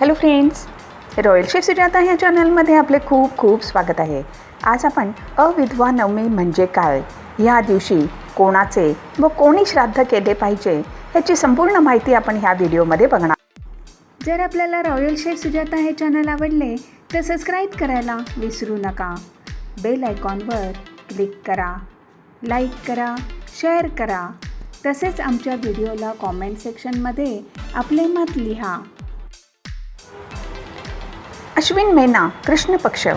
Hello friends royal chef Sujata ह्या चॅनलमध्ये आपले खूप खूप स्वागत आहे. आज आपण अविधवा नवमी म्हणजे काय? ह्या दिवशी कोणाचे व कोणी श्राद्ध केले पाहिजे ह्याची संपूर्ण माहिती आपण ह्या व्हिडिओमध्ये बघणार. जर आपल्याला रॉयल शेफ सुजाता हे चॅनल आवडले तर सबस्क्राईब करायला विसरू नका. बेल आयकॉनवर क्लिक करा लाईक करा शेअर करा. तसेच आमच्या व्हिडिओला कॉमेंट सेक्शनमध्ये आपले मत लिहा. अश्विन मेना कृष्ण पक्ष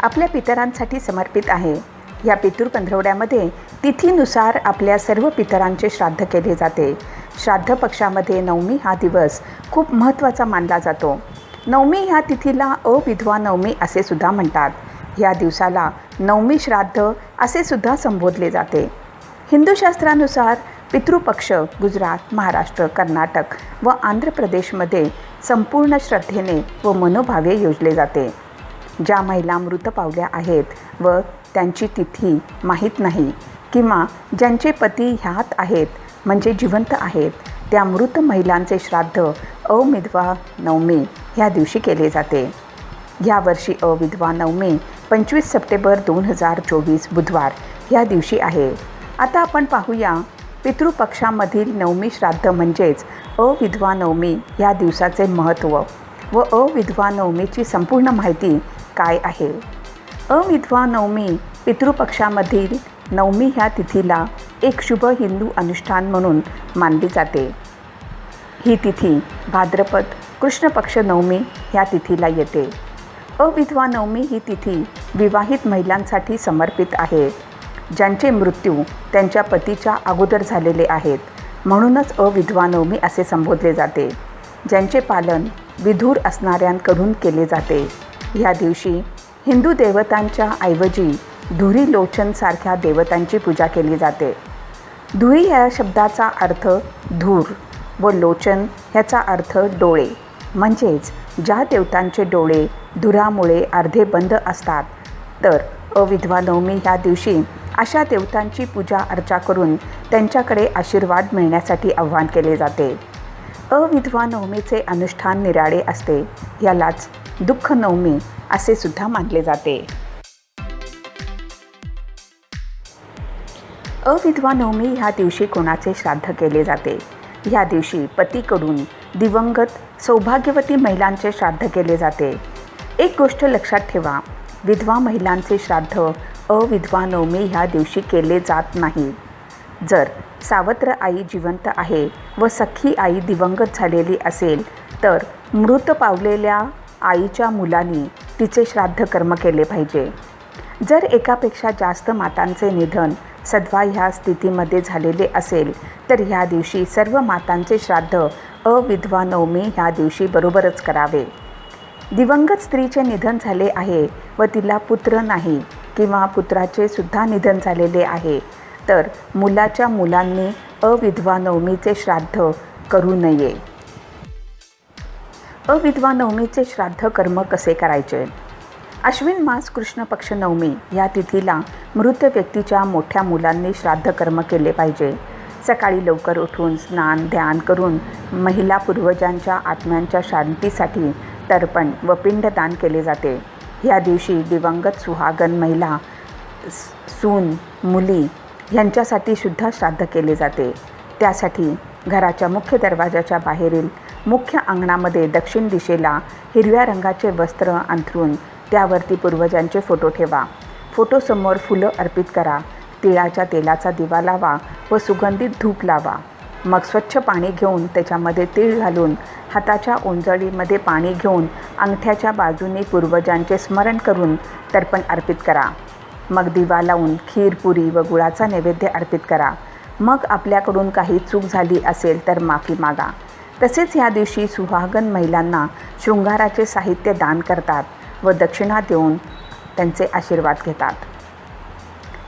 आपल्या पितरांसाठी समर्पित आहे. या पितूर पंधरवड्यामध्ये तिथीनुसार आपल्या सर्व पितरांचे श्राद्ध केले जाते. श्राद्ध पक्षामध्ये नवमी हा दिवस खूप महत्त्वाचा मानला जातो. नवमी ह्या तिथीला अविधवा नवमी असे सुद्धा म्हणतात. या दिवसाला नवमी श्राद्ध असे सुद्धा संबोधले जाते. हिंदू शास्त्रानुसार पितृपक्ष गुजरात महाराष्ट्र कर्नाटक व आंध्र प्रदेशमध्ये संपूर्ण श्रद्धेने व मनोभावे योजले जाते. ज्या महिला मृत पावल्या आहेत व त्यांची तिथी माहीत नाही किंवा ज्यांचे पती ह्यात आहेत म्हणजे जिवंत आहेत त्या मृत महिलांचे श्राद्ध अविधवा नवमी ह्या दिवशी केले जाते. यावर्षी अविधवा नवमी पंचवीस सप्टेंबर दोन हजार चोवीस बुधवार ह्या दिवशी आहे. आता आपण पाहूया पितृपक्षामधील नवमी श्राद्ध म्हणजेच अविधवा नवमी या दिवसाचे महत्त्व व अविधवा नवमीची संपूर्ण माहिती काय आहे? अविधवा नवमी पितृपक्षामधील नवमी ह्या तिथीला एक शुभ हिंदू अनुष्ठान म्हणून मानली जाते. ही तिथी भाद्रपद कृष्णपक्ष नवमी ह्या तिथीला येते. अविधवा नवमी ही तिथी विवाहित महिलांसाठी समर्पित आहे. ज्यांचे मृत्यू त्यांच्या पतीच्या अगोदर झालेले आहेत. म्हणूनच अविद्वानवमी असे संबोधले जाते. ज्यांचे पालन विधूर असणाऱ्यांकडून केले जाते. ह्या दिवशी हिंदू देवतांच्या ऐवजी धुरी लोचनसारख्या देवतांची पूजा केली जाते. धुरी ह्या शब्दाचा अर्थ धूर व लोचन ह्याचा अर्थ डोळे. म्हणजेच ज्या देवतांचे डोळे धुरामुळे अर्धे बंद असतात तर अविधवा नवमी ह्या दिवशी अशा देवतांची पूजा अर्चा करून त्यांच्याकडे आशीर्वाद मिळण्यासाठी आव्हान केले जाते. अविधवा नवमीचे अनुष्ठान निराळे असते. यालाच दुःख नवमी असे सुद्धा मानले जाते. अविधवा नवमी ह्या दिवशी कोणाचे श्राद्ध केले जाते? ह्या दिवशी पतीकडून दिवंगत सौभाग्यवती महिलांचे श्राद्ध केले जाते. एक गोष्ट लक्षात ठेवा. विधवा महिलांचे श्राद्ध अविधवा नवमी ह्या दिवशी केले जात नाही. जर सावत्र आई जिवंत आहे व सख्खी आई दिवंगत झालेली असेल तर मृत पावलेल्या आईच्या मुलांनी तिचे श्राद्ध कर्म केले पाहिजे. जर एकापेक्षा जास्त मातांचे निधन सद्वा ह्या स्थितीमध्ये झालेले असेल तर ह्या दिवशी सर्व मातांचे श्राद्ध अविधवा नवमी ह्या दिवशी बरोबरच करावे. दिवंगत स्त्रीचे निधन झाले आहे व तिला पुत्र नाही किंवा पुत्राचे सुद्धा निधन झालेले आहे. तर मुलाच्या मुलांनी अविधवा नवमीचे श्राद्ध करू नये. अविधवा नवमीचे श्राद्ध कर्म कसे करायचे? अश्विन मास कृष्ण पक्ष नवमी या तिथीला मृत व्यक्तीच्या मोठ्या मुलांनी श्राद्ध कर्म केले पाहिजे. सकाळी लवकर उठून स्नान ध्यान करून महिला पूर्वजांच्या आत्म्यांच्या शांतीसाठी तर्पण व पिंडदान केले जाते. ह्या दिवशी दिवंगत सुहागन महिला सून मुली यांच्यासाठी सुद्धा श्राद्ध केले जाते. त्यासाठी घराच्या मुख्य दरवाजाच्या बाहेरील मुख्य अंगणामध्ये दक्षिण दिशेला हिरव्या रंगाचे वस्त्र अंथरून त्यावरती पूर्वजांचे फोटो ठेवा. फोटोसमोर फुलं अर्पित करा. तिळाच्या तेलाचा दिवा लावा व सुगंधित धूप लावा. मग स्वच्छ पाणी घेऊन त्याच्यामध्ये तीळ घालून हाताच्या ओंजळीमध्ये पाणी घेऊन अंगठ्याच्या बाजूने पूर्वजांचे स्मरण करून तर्पण अर्पित करा. मग दिवा लावून खीर पुरी व गुळाचा नैवेद्य अर्पित करा. मग आपल्याकडून काही चूक झाली असेल तर माफी मागा. तसेच या दिवशी सुहागन महिलांना शृंगाराचे साहित्य दान करतात व दक्षिणा देऊन त्यांचे आशीर्वाद घेतात.